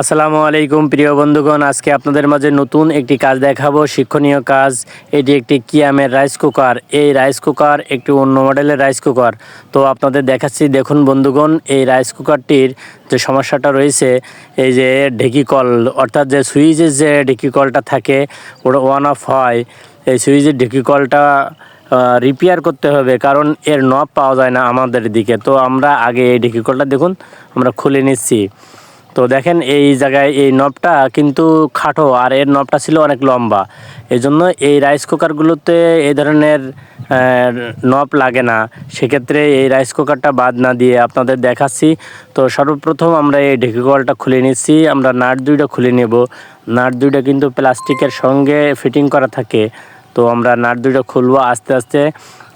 আসসালামু আলাইকুম, প্রিয় বন্ধুগণ। আজকে আপনাদের মাঝে নতুন একটি কাজ দেখাবো। শিক্ষণীয় কাজ, এটি একটি কিয়ামের রাইস কুকার। এই রাইস কুকার একটি অন্য মডেলের রাইস কুকার। তো আপনাদের দেখাচ্ছি, দেখুন বন্ধুগণ, এই রাইস কুকারটির যে সমস্যাটা রয়েছে, এই যে ঢেকি কল, অর্থাৎ যে সুইচের যে ঢেকি কলটা থাকে, ওটা ওয়ান অফ হয়। এই সুইচের ঢেকি কলটা রিপেয়ার করতে হবে, কারণ এর নব পাওয়া যায় না আমাদের দিকে। তো আমরা আগে এই ঢেকি কলটা দেখুন, আমরা খুলে নিচ্ছি। তো দেখেন এই জায়গায় এই নবটা কিন্তু খাটো আর এর নবটা ছিল অনেক লম্বা। এই জন্য এই রাইস কুকারগুলোতে এই ধরনের নব লাগে না। সেক্ষেত্রে এই রাইস কুকারটা বাদ না দিয়ে আপনাদের দেখাচ্ছি। তো সর্বপ্রথম আমরা এই ঢেকি কলটা খুলে নিচ্ছি। আমরা নাট দুইটা খুলে নেব। নাট দুইটা কিন্তু প্লাস্টিকের সঙ্গে ফিটিং করা থাকে। তো আমরা নাট দুইটা খুলবো আস্তে আস্তে।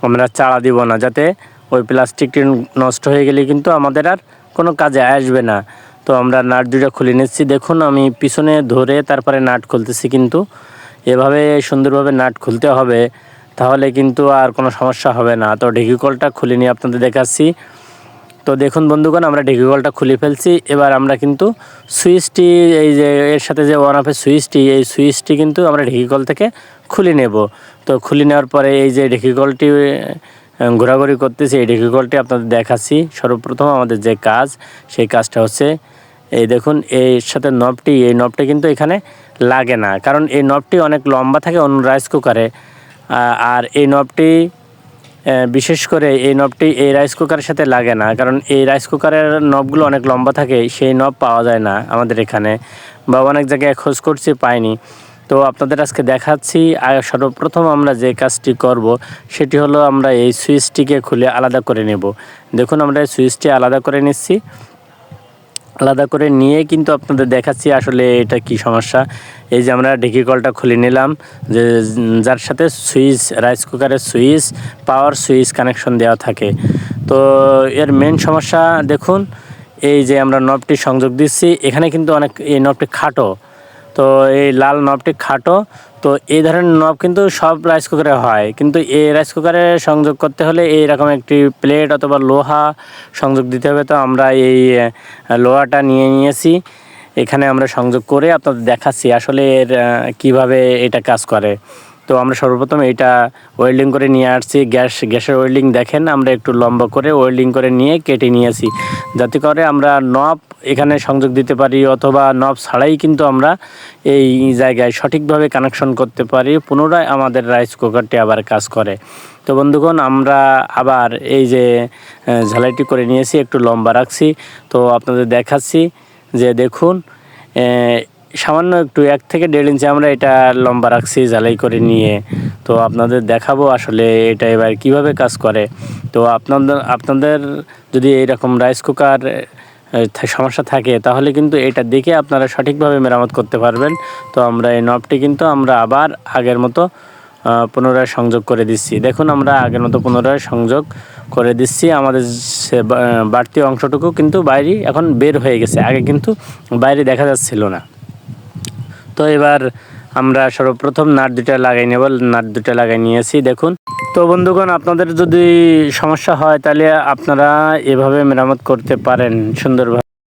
আমরা চাড়া দিব না যাতে ওই প্লাস্টিকটি নষ্ট হয়ে গেলে কিন্তু আমাদের আর কোনো কাজে আসবে না। তো আমরা নাট দুইটা খুলে নিচ্ছি। দেখুন, আমি পিছনে ধরে তারপরে নাট খুলতেছি কিন্তু। এভাবে সুন্দরভাবে নাট খুলতে হবে, তাহলে কিন্তু আর কোনো সমস্যা হবে না। তো ঢেকি কলটা খুলে নিয়ে আপনাদের দেখাচ্ছি। তো দেখুন বন্ধুগণ, আমরা ঢেকি কলটা খুলে ফেলছি। এবার আমরা কিন্তু সুইচটি, এই যে এর সাথে যে ওয়ান অফের সুইচটি, এই সুইচটি কিন্তু আমরা ঢেকি কল থেকে খুলে নেব। তো খুলে নেওয়ার পরে এই যে ঢেকি কলটি ঘোরাঘুরি করতেছি, এই ঢেকি কলটি আপনাদের দেখাচ্ছি। সর্বপ্রথম আমাদের যে কাজ, সেই কাজটা হচ্ছে এই দেখুন এর সাথে নবটি এই নবটি কিন্তু এখানে লাগে না। কারণ এই নবটি অনেক লম্বা থাকে, অন্য রাইস কুকারে আর এই নবটি বিশেষ করে এই নবটি এই রাইস কুকারের সাথে লাগে না। কারণ এই রাইস কুকারের নবগুলো অনেক লম্বা থাকে, সেই নব পাওয়া যায় না আমাদের এখানে। বা অনেক জায়গায় খোঁজ করছি, পাইনি। তো আপনাদের আজকে দেখাচ্ছি সর্বপ্রথম আমরা যে কাজটি করব, সেটি হলো আমরা এই সুইচটিকে খুলে আলাদা করে নেব। দেখুন, আমরা এই সুইচটি আলাদা করে নিচ্ছি। আলাদা করে নিয়ে কিন্তু আপনাদের দেখাচ্ছি আসলে এটা কি সমস্যা। এই যে আমরা ঢেকি কলটা খুলে নিলাম, যে যার সাথে সুইচ, রাইস কুকারের সুইচ, পাওয়ার সুইচ কানেকশন দেওয়া থাকে। তো এর মেন সমস্যা দেখুন, এই যে আমরা নবটি সংযোগ দিচ্ছি, এখানে কিন্তু অনেক, এই নবটি খাটো। তো এই লাল নবটি খাটো তো এই ধরনের নব কিন্তু সব রাইস কুকারে হয়। কিন্তু এই রাইস কুকারে সংযোগ করতে হলে এইরকম একটি প্লেট অথবা লোহা সংযোগ দিতে হবে। তো আমরা এই লোহাটা নিয়ে নিয়েছি। এখানে আমরা সংযোগ করে আপনাদের দেখাচ্ছি আসলে এর কীভাবে কীভাবে এটা কাজ করে। তো আমরা সর্বপ্রথম এটা ওয়েল্ডিং করে নিয়ে আসছি। গ্যাস, গ্যাসের ওয়েল্ডিং দেখেন, আমরা একটু লম্বা করে ওয়েল্ডিং করে নিয়ে কেটে নিয়েছি। যাতে করে আমরা নব এখানে সংযোগ দিতে পারি, অথবা নব ছাড়াই কিন্তু আমরা এই জায়গায় সঠিকভাবে কানেকশন করতে পারি, পুনরায় আমাদের রাইস কুকারটি আবার কাজ করে। তো বন্ধুগণ, আমরা আবার এই যে ঝালাইটি করে নিয়েছি, একটু লম্বা রাখছি। তো আপনাদের দেখাচ্ছি যে দেখুন সামান্য একটু এক থেকে দেড় ইঞ্চি আমরা এটা লম্বা রাখছি, ঝালাই করে নিয়ে। তো আপনাদের দেখাবো আসলে এটা এবার কীভাবে কাজ করে। তো আপনাদের আপনাদের যদি এইরকম রাইস কুকার সমস্যা থাকে, তাহলে কিন্তু এটা দেখে আপনারা সঠিকভাবে মেরামত করতে পারবেন। তো আমরা এই নবটি কিন্তু আমরা আবার আগের মতো পুনরায় সংযোগ করে দিচ্ছি। দেখুন, আমরা আগের মতো পুনরায় সংযোগ করে দিচ্ছি। আমাদের সে বাড়তি অংশটুকু কিন্তু বাইরে এখন বের হয়ে গেছে। আগে কিন্তু বাইরে দেখা যাচ্ছিল না। তো এবার আমরা সর্বপ্রথম নাট দুটা লাগাই নেব, নাট দুটা লাগাই নিয়েছি, দেখুন। তো বন্ধুগণ, আপনাদের যদি সমস্যা হয়, তাহলে আপনারা এভাবে মেরামত করতে পারেন সুন্দরভাবে।